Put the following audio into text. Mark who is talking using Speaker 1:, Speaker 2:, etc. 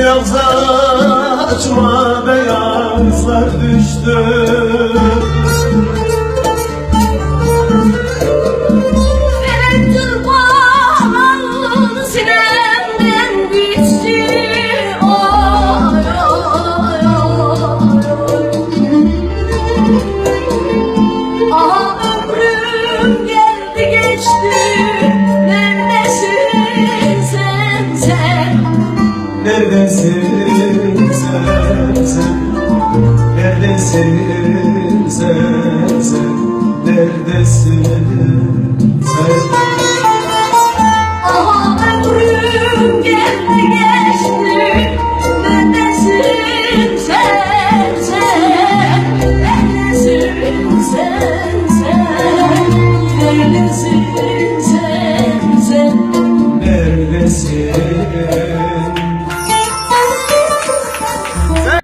Speaker 1: yazlar açma beyazlar düştü. Neredesin sen sen Neredesin sen sen Neredesin?
Speaker 2: Sen Aha ömrüm geldi geçti Neredesin sen Neredesin sen sen Neredesin sen sen? Neredesin?